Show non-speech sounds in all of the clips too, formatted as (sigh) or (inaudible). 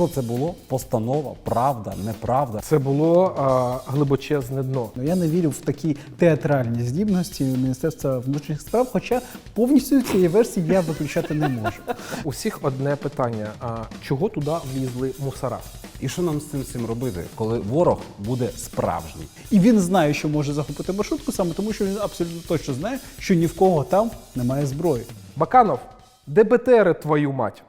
Що це було? Постанова, правда, неправда. Це було а, глибочезне дно. Ну, Я не вірю в такі театральні здібності Міністерства внутрішніх справ, хоча повністю цієї версії я виключати не можу. Усіх одне питання: а, чого туди влізли мусора? І що нам з цим всім робити, коли ворог буде справжній? І він знає, що може захопити маршрутку, саме тому, що він абсолютно точно знає, що ні в кого там немає зброї. Баканов, де твою мать?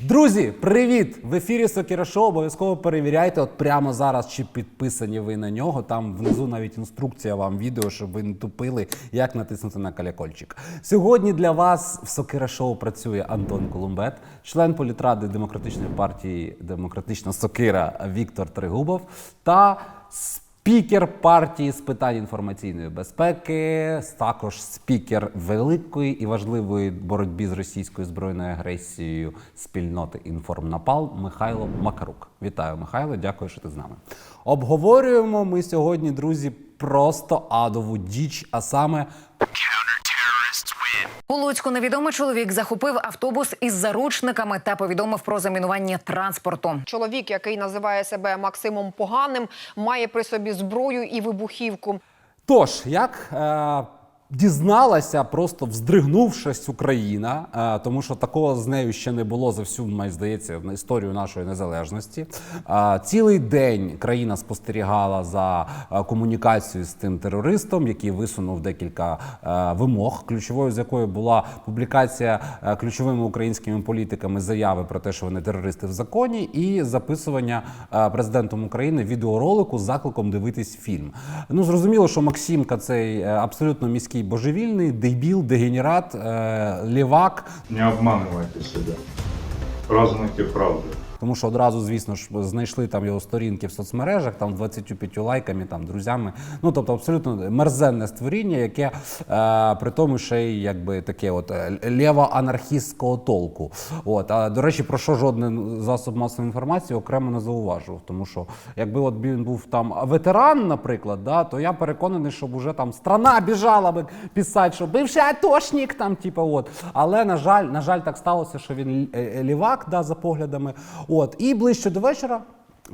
Друзі, привіт! В ефірі Сокіра Шоу. Обов'язково перевіряйте от прямо зараз, чи підписані ви на нього. Там внизу навіть інструкція вам відео, щоб ви не тупили, як натиснути на колокольчик. Сьогодні для вас в Сокира Шоу працює Антон Колумбет, член політради демократичної партії Демократична Сокира Віктор Тригубов та Спікер партії з питань інформаційної безпеки, також спікер великої і важливої боротьби з російською збройною агресією спільноти Інформнапал Михайло Макарук. Вітаю, Михайло, дякую, що ти з нами. Обговорюємо ми сьогодні, друзі, просто адову діч, а саме У Луцьку невідомий чоловік захопив автобус із заручниками та повідомив про замінування транспорту. Чоловік, який називає себе Максимом Поганим, має при собі зброю і вибухівку. Тож, як е, дізналася, просто вздригнувшись Україна, е, тому що такого з нею ще не було за всю, мені здається, на історію нашої незалежності. Е, цілий день країна спостерігала за е, комунікацією з тим терористом, який висунув декілька вимог, ключовою з якою була публікація ключовими українськими політиками заяви про те, що вони терористи в законі, і записування президентом України відеоролику з закликом дивитись фільм. Ну зрозуміло, що Максимка цей абсолютно міський божевільний, дебіл, дегенерат, е, лівак. Не обманювайте себе. Празднуйте правду. Тому що одразу, звісно ж, знайшли там його сторінки в соцмережах, там 25 лайками, там друзями. Ну тобто, абсолютно мерзенне створіння, яке е, при тому ще й якби таке, от е, лєво-анархістського толку. От а до речі, про що жоден засоб масової інформації окремо не зауважував. Тому що якби от він був там ветеран, наприклад, да, то я переконаний, щоб уже там страна біжала би писати, що бивший атошник, там, типу, от. Але на жаль, на жаль, так сталося, що він е, е, лівак, да, за поглядами. От і ближче до вечора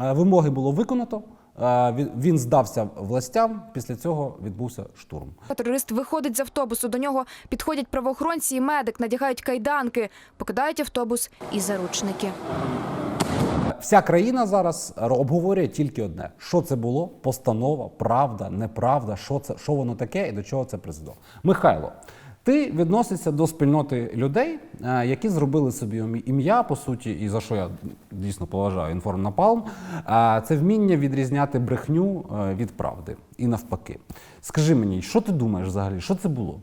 е, вимоги було виконано. е, він здався властям. Після цього відбувся штурм. Терорист виходить з автобусу. До нього підходять правоохоронці і медик, надягають кайданки, покидають автобус і заручники. Вся країна зараз обговорює тільки одне: що це було? Постанова, правда, неправда, що це, що воно таке і до чого це призвело. Михайло, ти відносишся до спільноти людей, е, які зробили собі ім'я- по суті, і за що я дійсно поважаю інформнапалм. Е, Це вміння відрізняти брехню е, від правди і навпаки. Скажи мені, що ти думаєш взагалі? Що це було?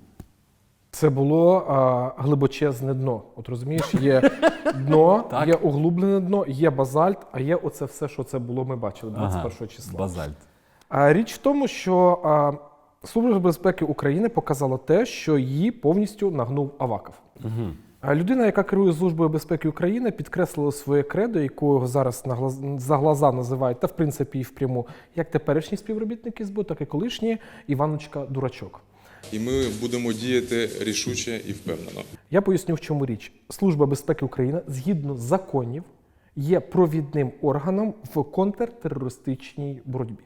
Це було а, глибочезне дно. От розумієш, є дно, (laughs) є углублене дно, є базальт, а є оце все, що це було, ми бачили 21 числа. Базальт. А річ в тому, що а, Служба безпеки України показала те, що її повністю нагнув Аваков. А людина, яка керує Службою безпеки України, підкреслила своє кредо, якого зараз на глаз... за глаза називають, та в принципі і впряму, як теперішні співробітники СБУ, так і колишні Іваночка Дурачок. і ми будемо діяти рішуче і впевнено. Я поясню, в чому річ. Служба безпеки України, згідно законів, є провідним органом в контртерористичній боротьбі.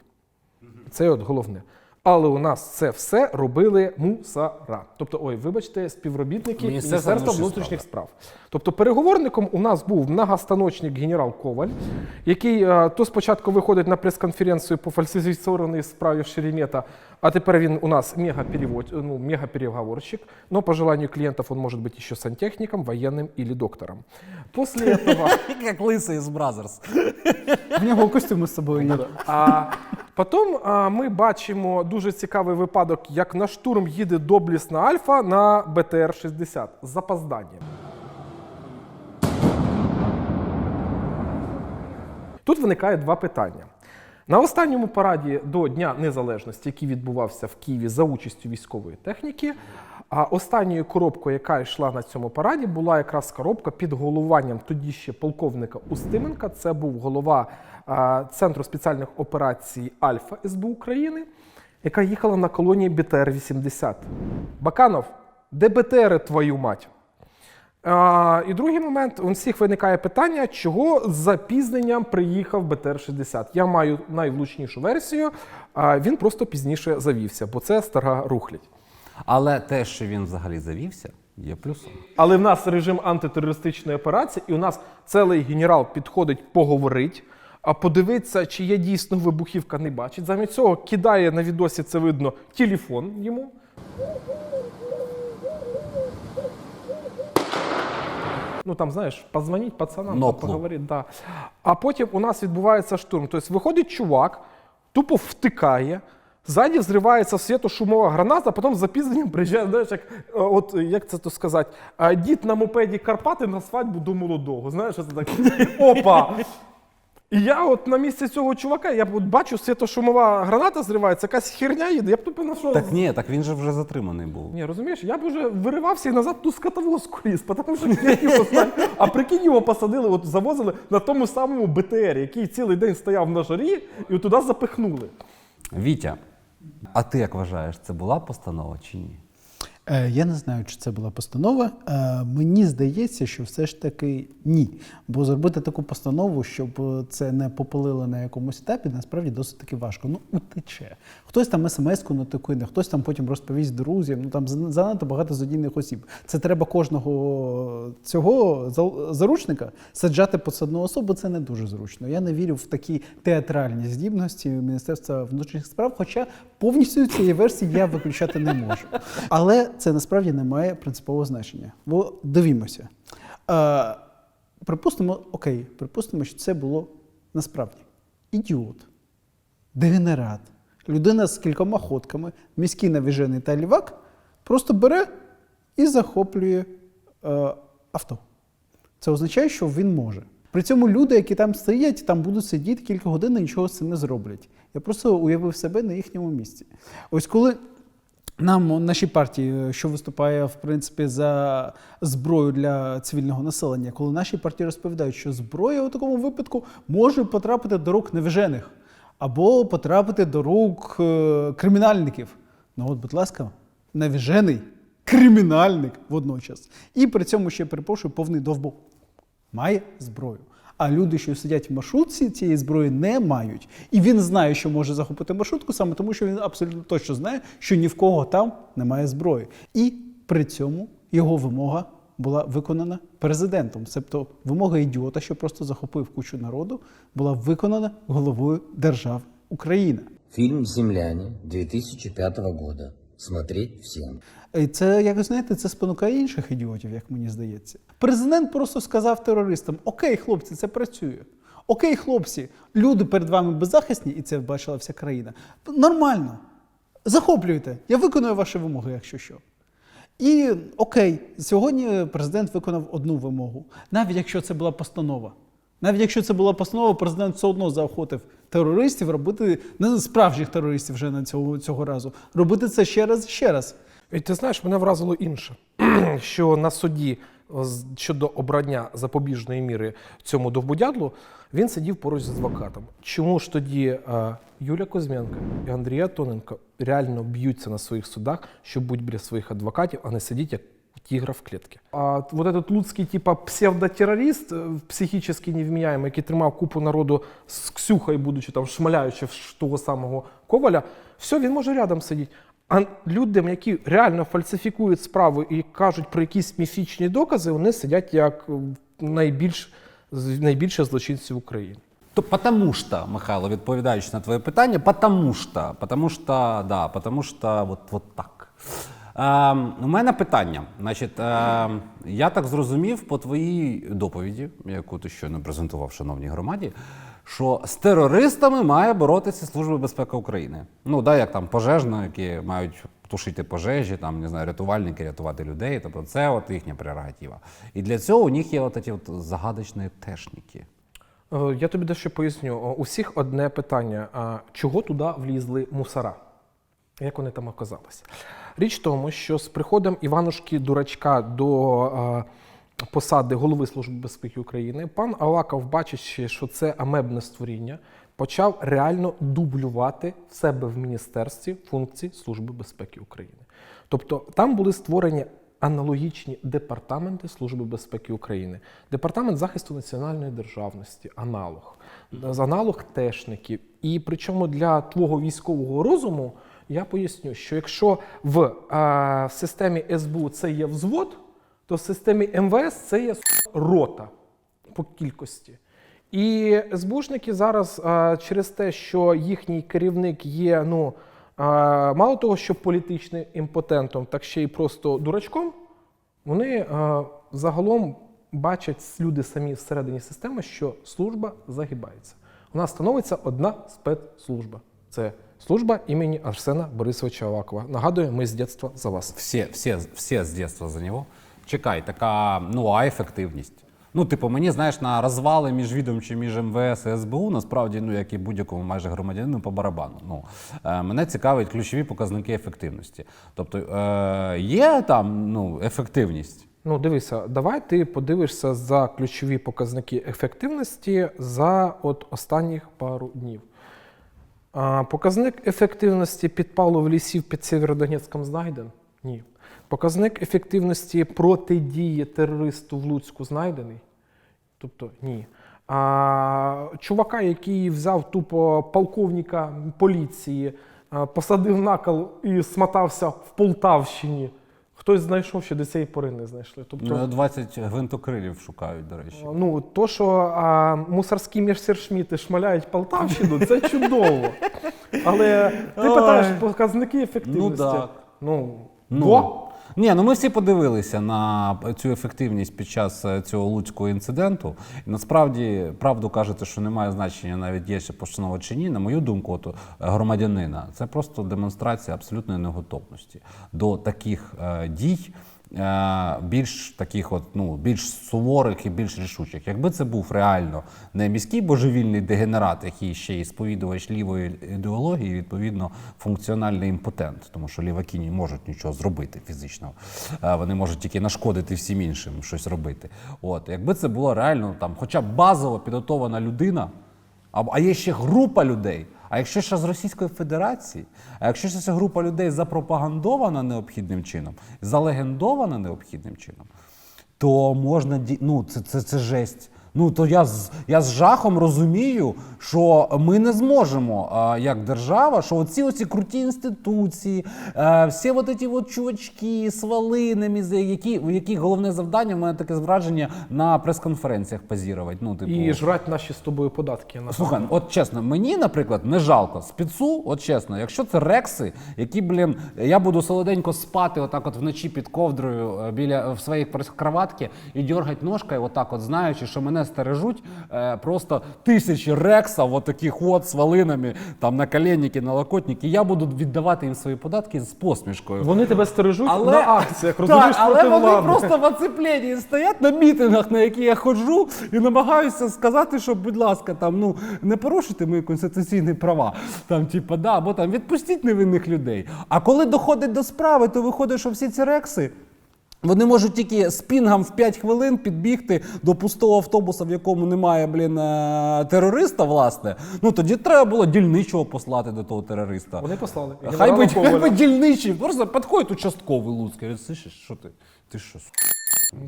Це от головне. Але у нас це все робили мусора. Тобто, ой, вибачте, співробітники Міністерства Міністерства внутрішніх внутрішніх справ. Тобто, переговорником у нас був многостаночник генерал Коваль, який е, то спочатку виходить на прес-конференцію по фальсифікованій справі Шеремета, а тепер він у нас мега-перевод, ну, мега-переговорщик. Но по желанию клиентов он может быть еще сантехником, военным или доктором. После (laughs) этого... Як лисий з Бразерс. В нього костюми з собою є. Потім а, ми бачимо дуже цікавий випадок, як на штурм їде доблісна Альфа на БТР-60 з запозданням. Тут виникає два питання. На останньому параді до Дня Незалежності, який відбувався в Києві за участю військової техніки, а останньою коробкою, яка йшла на цьому параді, була якраз коробка під головуванням тоді ще полковника Устименка. Це був голова Центру спеціальних операцій Альфа СБУ України, яка їхала на колонії БТР-80. Баканов, де БТРи, твою мать? А, і другий момент, у всіх виникає питання, чого з запізненням приїхав БТР-60. Я маю найвлучнішу версію, а він просто пізніше завівся, бо це стара рухлядь. Але те, що він взагалі завівся, є плюсом. Але в нас режим антитерористичної операції, і у нас цілий генерал підходить поговорить, а подивиться, чи є дійсно вибухівка, не бачить. Замість цього кидає на відосі, це видно, телефон йому. Ну там, знаєш, позвоніть пацанам, Нокнув. поговорити. Да. А потім у нас відбувається штурм. Тобто виходить чувак, тупо втикає. Ззаді зривається світошумова граната, а потім з запізненням приїжджає, знаєш, як, е, от, як це то сказати, дід на мопеді Карпати на свадьбу до молодого. Знаєш, це так. (laughs) Опа! І я от на місці цього чувака, я б от бачу, світошумова граната зривається, якась херня їде, я б тупо на що. Так ні, так він же вже затриманий був. Ні, розумієш, я б вже виривався і назад ту скотовозку ліз, тому що я його знаю. А прикинь, його посадили, от завозили на тому самому БТР, який цілий день стояв на жарі, і от туди запихнули. Вітя, а ти як вважаєш, це була постанова чи ні? Е, Я не знаю, чи це була постанова. Е, Мені здається, що все ж таки ні. Бо зробити таку постанову, щоб е, це не попалило на якомусь етапі, насправді досить таки важко. Ну, утече. Хтось там смс-ку натикує, хтось там потім розповість друзям. Ну там занадто багато задійних осіб. Це треба кожного цього заручника саджати по одну особу. Це не дуже зручно. Я не вірю в такі театральні здібності Міністерства внутрішніх справ, хоча повністю цієї версії я виключати не можу. Але це насправді не має принципового значення. Бо дивімося. Е, припустимо, окей, припустимо, що це було насправді ідіот, дегенерат, людина з кількома ходками, міський навіжений та лівак, просто бере і захоплює е, авто. Це означає, що він може. При цьому люди, які там стоять, там будуть сидіти кілька годин і нічого з цим не зроблять. Я просто уявив себе на їхньому місці. Ось коли нам, нашій партії, що виступає в принципі за зброю для цивільного населення, коли наші партії розповідають, що зброя у такому випадку може потрапити до рук невжених або потрапити до рук е, кримінальників. Ну от, будь ласка, навіжений кримінальник водночас. І при цьому ще перепрошую повний довбок має зброю. А люди, що сидять в маршрутці, цієї зброї не мають. І він знає, що може захопити маршрутку, саме тому, що він абсолютно точно знає, що ні в кого там немає зброї. І при цьому його вимога була виконана президентом. Тобто вимога ідіота, що просто захопив кучу народу, була виконана головою держави Україна. Фильм «Земляне» 2005 года. Смотреть всем. І це, як ви знаєте, це спонукає інших ідіотів, як мені здається. Президент просто сказав терористам: Окей, хлопці, це працює. Окей, хлопці, люди перед вами беззахисні, і це бачила вся країна. Нормально. Захоплюйте. Я виконую ваші вимоги, якщо що. І окей, сьогодні президент виконав одну вимогу, навіть якщо це була постанова. Навіть якщо це була постанова, президент все одно заохотив терористів робити не справжніх терористів вже на цього, цього разу, робити це ще раз і ще раз. І ти знаєш, мене вразило інше, (clears throat) що на суді щодо обрання запобіжної міри цьому довбодядлу він сидів поруч з адвокатом. Чому ж тоді е, Юля Кузьменко і Андрія Тоненко реально б'ються на своїх судах, щоб бути біля своїх адвокатів, а не сидіти як тігра в клітці? А вот этот луцький, типа псевдотеррорист, е, психічно невміняємий, який тримав купу народу з Ксюхою, будучи там шмаляючи в того самого Коваля, все, він може рядом сидіти. А людям, які реально фальсифікують справу і кажуть про якісь міфічні докази, вони сидять як найбільш, найбільше злочинців України. То потому что, Михайло, відповідаючи на твоє питання, потому что, потому что, да, потому что вот, вот так. Е, у мене питання. Значить, е, я так зрозумів по твоїй доповіді, яку ти щойно презентував шановній громаді, що з терористами має боротися Служба безпеки України. Ну, да, як там пожежники мають тушити пожежі, там, не знаю, рятувальники рятувати людей. Тобто це от їхня прерогатива. І для цього у них є от ці от загадочні тешники. Е, Я тобі дещо поясню. О, У всіх одне питання: чого туди влізли мусора? Як вони там оказалися? Річ в тому, що з приходом Іванушки Дурачка до е, посади голови Служби безпеки України, пан Аваков, бачачи, що це амебне створіння, почав реально дублювати в себе в міністерстві функції Служби безпеки України. Тобто там були створені аналогічні департаменти Служби безпеки України, департамент захисту національної державності, аналог, аналог тешників. І причому для твого військового розуму я поясню, що якщо в е, системі СБУ це є взвод, то в системі МВС це є рота по кількості. І СБУшники зараз а, через те, що їхній керівник є, ну мало того, що політичним імпотентом, так ще й просто дурачком, вони загалом бачать люди самі всередині системи, що служба загибається. У нас становиться одна спецслужба. Це служба імені Арсена Борисовича Авакова. Нагадую, ми з дитинства за вас. Всі, всі, всі з дитинства за нього. Чекай, така, ну а ефективність. Ну, типу, мені знаєш, на розвали між відомчі між МВС і СБУ, насправді, ну як і будь-якому майже громадянину по барабану. Ну е, мене цікавить ключові показники ефективності. Тобто е, є там ну, ефективність. Ну, дивися, давай ти подивишся за ключові показники ефективності за от останніх пару днів. Показник ефективності підпалу лісів під Сєвєродонецьком знайден? Ні. Показник ефективності протидії терористу в Луцьку знайдений? Тобто ні. А, чувака, який взяв тупо полковника поліції, посадив на кол і смотався в Полтавщині. Хтось знайшов, що до цієї пори не знайшли. Тобто, Ну, 20 гвинтокрилів шукають, до речі. Ну, то, що а, мусорські міжсершміти шмаляють Полтавщину, це чудово. Але ти питаєш показники ефективності. Ну, так. Ну, Ну. Ні, ну ми всі подивилися на цю ефективність під час е, цього луцького інциденту. І насправді правду кажете, що немає значення навіть є ще постанова чи ні. На мою думку, от, е, громадянина, це просто демонстрація абсолютної неготовності до таких е, дій. Е, Більш таких, от ну більш суворих і більш рішучих. Якби це був реально не міський божевільний дегенерат, який ще й сповідувач лівої ідеології, відповідно, функціональний імпотент, тому що ліваки не можуть нічого зробити фізично. Е, Вони можуть тільки нашкодити всім іншим щось робити. От, якби це була реально там, хоча б базово підготована людина, а, є ще група людей. А якщо ще з Російської Федерації, а якщо ще ця група людей запропагандована необхідним чином, залегендована необхідним чином, то можна ну, це, це, це жесть. Ну то я з я з жахом розумію, що ми не зможемо а, як держава, що оці оці круті інституції, а, всі от ці от чувачки з валинами, які у яких головне завдання, в мене таке враження на прес-конференціях позірувати. Ну, типу, І жрать наші з тобою податки. На Слухай, от чесно, мені, наприклад, не жалко спецу, от чесно, якщо це рекси, які, блін, я буду солоденько спати отак от вночі під ковдрою е, біля в своїй кроватці і дергать ножкою, отак от знаючи, що мене стережуть е, просто тисячі рексів, от таких от з валинами, там на коленники, на локотники, я буду віддавати їм свої податки з посмішкою. Вони тебе стережуть Але, на акціях, так, розумієш, але проти вони влади. просто в оцепленні стоять на мітингах, на які я ходжу, і намагаюся сказати, що, будь ласка, там ну не порушуйте мої конституційні права. Там, типа, да, або там відпустіть невинних людей. А коли доходить до справи, то виходить, що всі ці рекси. Вони можуть тільки з пінгом в 5 хвилин підбігти до пустого автобуса, в якому немає блін, е, терориста, власне. Ну тоді треба було дільничого послати до того терориста. Вони послали. Хай би, хай би дільничий. Просто підходить участковий Луцький. Говорить, слышиш, що ти? Ти що? с***?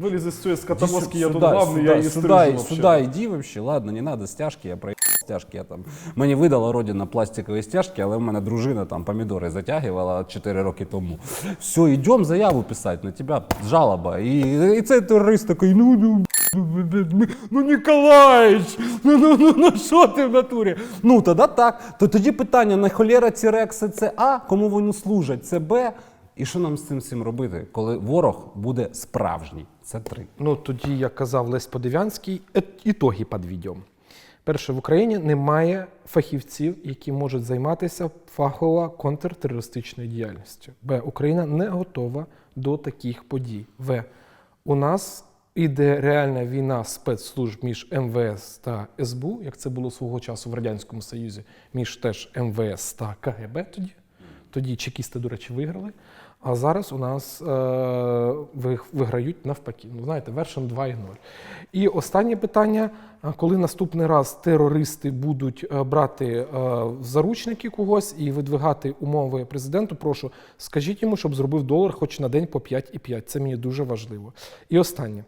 Виліз із цієї Иди я тут сюда, главний, я сюда, її сюда, сюда иди вообще. Ладно, не надо стяжки, я проїбав стяжки. Я там... Мені видала родина пластикові стяжки, але в мене дружина там помідори затягувала 4 роки тому. Все, йдемо заяву писати, на тебе жалоба. І, і цей терорист такий, ну, ну, ну, ну Ніколаїч, ну, ну, ну, ну, що ти в натурі? Ну, тоді так. То тоді питання, на холєра ці рекси це А, кому вони служать, це Б. І що нам з цим всім робити, коли ворог буде справжній? Це три. Ну, тоді, як казав Лесь Подивянський, «Ет- ітоги під відео. Перше, в Україні немає фахівців, які можуть займатися фахово контртерористичною діяльністю. Б. Україна не готова до таких подій. В. У нас іде реальна війна спецслужб між МВС та СБУ, як це було свого часу в Радянському Союзі, між теж МВС та КГБ тоді. Тоді чекісти, до речі, виграли. А зараз у нас е, виграють навпаки. Ну, знаєте, вершин 2 і 0. І останнє питання: коли наступний раз терористи будуть е, брати е, в заручники когось і видвигати умови президенту, прошу, скажіть йому, щоб зробив долар хоч на день по 5,5. Це мені дуже важливо. І останнє.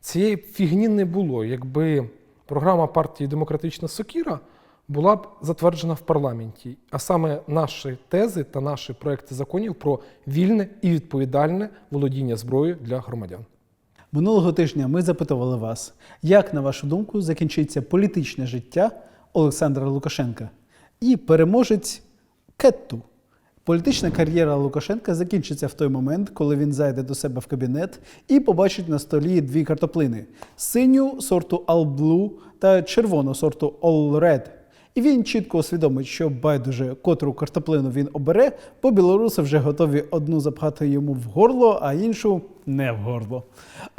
Цієї фігні не було, якби програма партії Демократична Сокіра була б затверджена в парламенті, а саме наші тези та наші проекти законів про вільне і відповідальне володіння зброєю для громадян. Минулого тижня ми запитували вас, як, на вашу думку, закінчиться політичне життя Олександра Лукашенка і переможець Кетту. Політична кар'єра Лукашенка закінчиться в той момент, коли він зайде до себе в кабінет і побачить на столі дві картоплини: синю сорту All Blue та червону сорту All Red. І він чітко усвідомить, що байдуже котру картоплину він обере, бо білоруси вже готові одну запхати йому в горло, а іншу не в горло.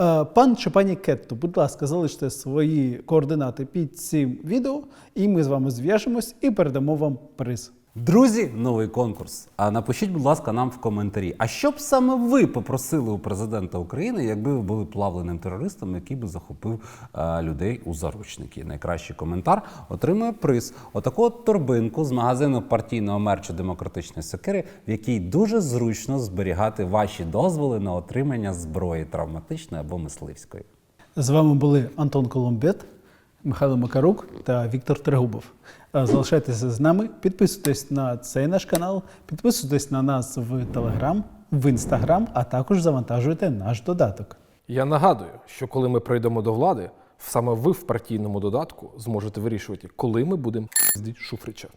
Е, Пан чи пані Кетто, будь ласка, залиште свої координати під цим відео, і ми з вами зв'яжемось і передамо вам приз. Друзі, новий конкурс. А напишіть, будь ласка, нам в коментарі. А що б саме ви попросили у президента України, якби ви були плавленим терористом, який би захопив е, людей у заручники? Найкращий коментар отримує приз. Отаку от торбинку з магазину партійного мерчу демократичної сокири, в якій дуже зручно зберігати ваші дозволи на отримання зброї травматичної або мисливської. З вами були Антон Коломбет, Михайло Макарук та Віктор Трегубов. Е, Залишайтеся з нами, підписуйтесь на цей наш канал, підписуйтесь на нас в Телеграм, в Інстаграм, а також завантажуйте наш додаток. Я нагадую, що коли ми прийдемо до влади, саме ви в партійному додатку зможете вирішувати, коли ми будемо здіть Шуфрича.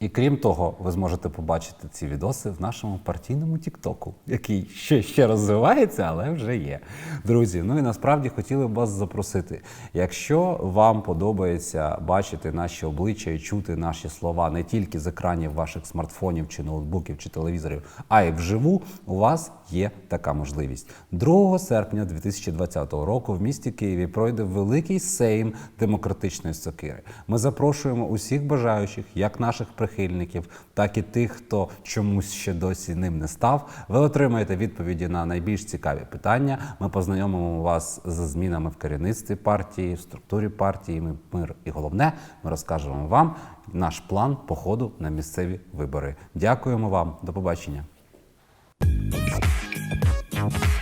І крім того, ви зможете побачити ці відоси в нашому партійному Тіктоку, який ще, ще розвивається, але вже є. Друзі, ну і насправді хотіли б вас запросити. Якщо вам подобається бачити наші обличчя і чути наші слова не тільки з екранів ваших смартфонів чи ноутбуків чи телевізорів, а й вживу, у вас є така можливість. 2 серпня 2020 року в місті Києві пройде великий сейм демократичної сокири. Ми запрошуємо усіх бажаючих, як наших прихильників, так і тих, хто чомусь ще досі ним не став. Ви отримаєте відповіді на найбільш цікаві питання. Ми познайомимо вас з змінами в керівництві партії, в структурі партії. Ми мир і головне, ми розкажемо вам наш план походу на місцеві вибори. Дякуємо вам. До побачення. Thank you.